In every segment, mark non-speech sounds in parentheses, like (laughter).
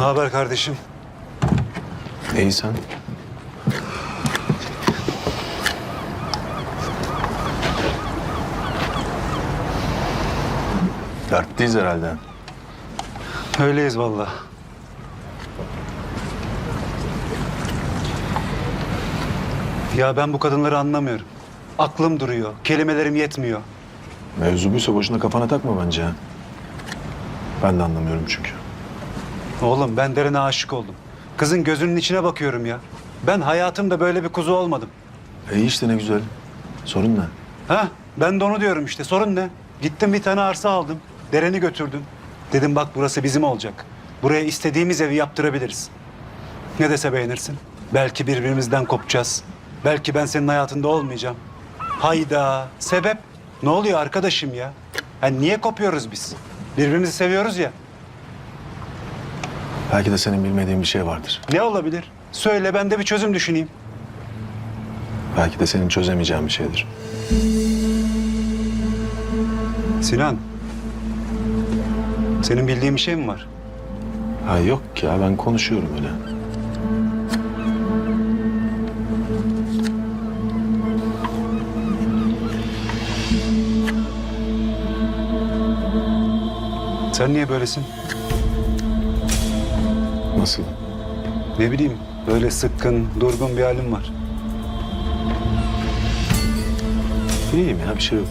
Ne haber kardeşim? İyi sen? Dertliyiz herhalde. Öyleyiz vallahi. Ya ben bu kadınları anlamıyorum. Aklım duruyor, kelimelerim yetmiyor. Mevzu buysa boşuna kafana takma bence. Ben de anlamıyorum çünkü. Oğlum ben derine aşık oldum. Kızın gözünün içine bakıyorum ya. Ben hayatımda böyle bir kuzu olmadım. E işte ne güzel. Sorun ne? Ha? Ben de onu diyorum işte. Sorun ne? Gittim bir tane arsa aldım. Dereni götürdüm. Dedim bak burası bizim olacak. Buraya istediğimiz evi yaptırabiliriz. Ne dese beğenirsin. Belki birbirimizden kopacağız. Belki ben senin hayatında olmayacağım. Hayda. Sebep? Ne oluyor arkadaşım ya? Ha, niye kopuyoruz biz? Birbirimizi seviyoruz ya. Belki de senin bilmediğin bir şey vardır. Ne olabilir? Söyle ben de bir çözüm düşüneyim. Belki de senin çözemeyeceğin bir şeydir. Sinan. Senin bildiğin bir şey mi var? Ha yok ya ben konuşuyorum öyle. Sen niye böylesin? Nasıl? Ne bileyim böyle sıkkın, durgun bir halin var. İyiyim ya bir şey yok.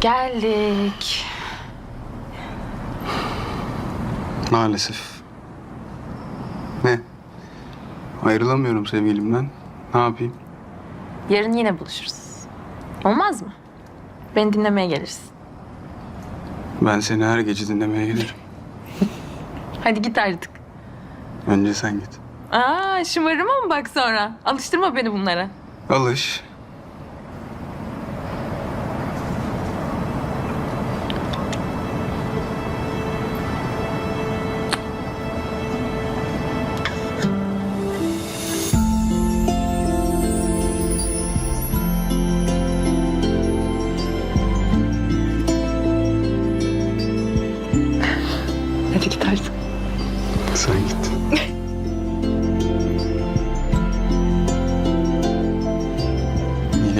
Geldik. Maalesef. Ne? Ayrılamıyorum sevgilimden. Ne yapayım? Yarın yine buluşuruz. Olmaz mı? Beni dinlemeye gelirsin. Ben seni her gece dinlemeye gelirim. (laughs) Hadi git artık. Önce sen git. Aa şımarıma mı bak sonra? Alıştırma beni bunlara. Alış.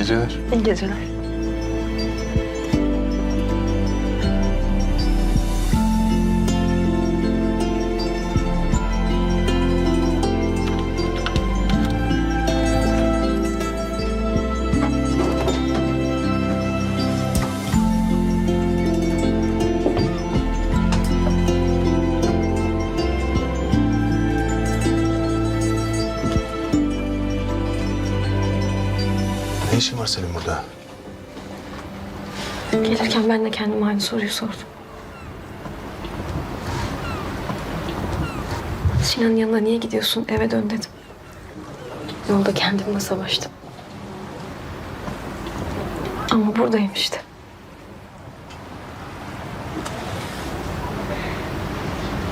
Geceler. İyi geceler. İşin var senin burada? Gelirken ben de kendime aynı soruyu sordum. Sinan'ın yanına niye gidiyorsun? Eve dön dedim. Yolda kendimle savaştım. Ama buradayım işte.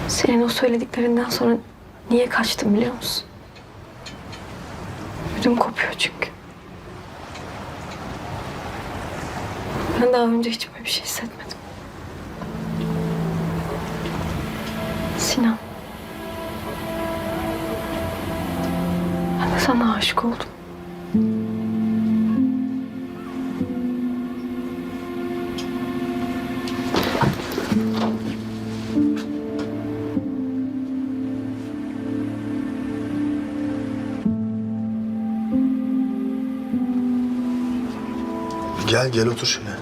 Senin o söylediklerinden sonra niye kaçtım biliyor musun? Ödüm kopuyor çünkü. Ben daha önce hiç böyle bir şey hissetmedim. Sinan. Ben de sana aşık oldum. Gel gel otur şöyle.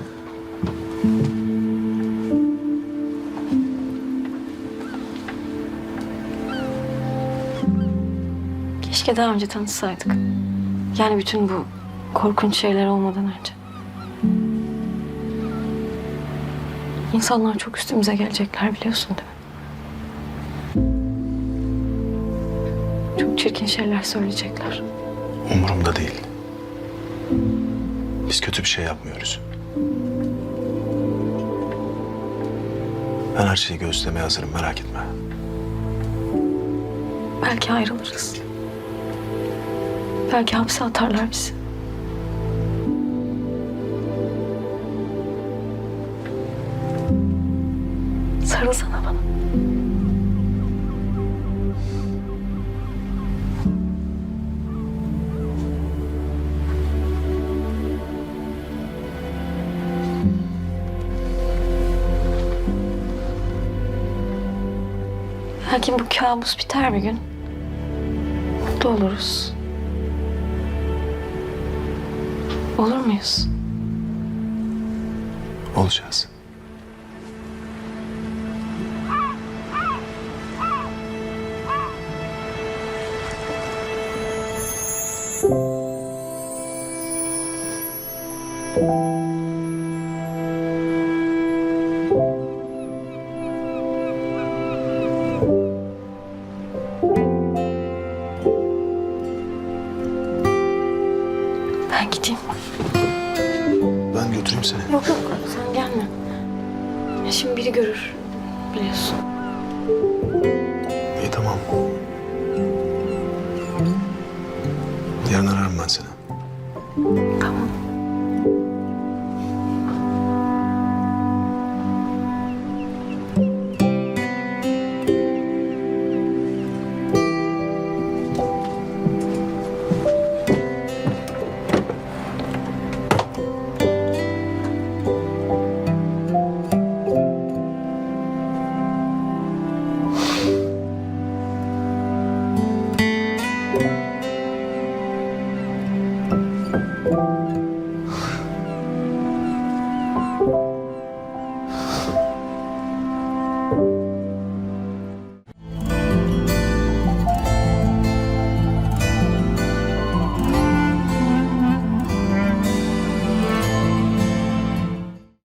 Keşke daha önce tanışsaydık. Yani bütün bu korkunç şeyler olmadan önce. İnsanlar çok üstümüze gelecekler biliyorsun değil mi? Çok çirkin şeyler söyleyecekler. Umurumda değil. Biz kötü bir şey yapmıyoruz. Ben her şeyi göğüslemeye hazırım merak etme. Belki ayrılırız. Belki hapse atarlar bizi. Sarılsana bana. Belki bu kabus biter bir gün. Mutlu oluruz. Olur muyuz? Olacağız. Ben gideyim. Götüreyim seni. Yok yok sen gelme. Ya şimdi biri görür. Biliyorsun. İyi tamam. Yarın ararım ben seni.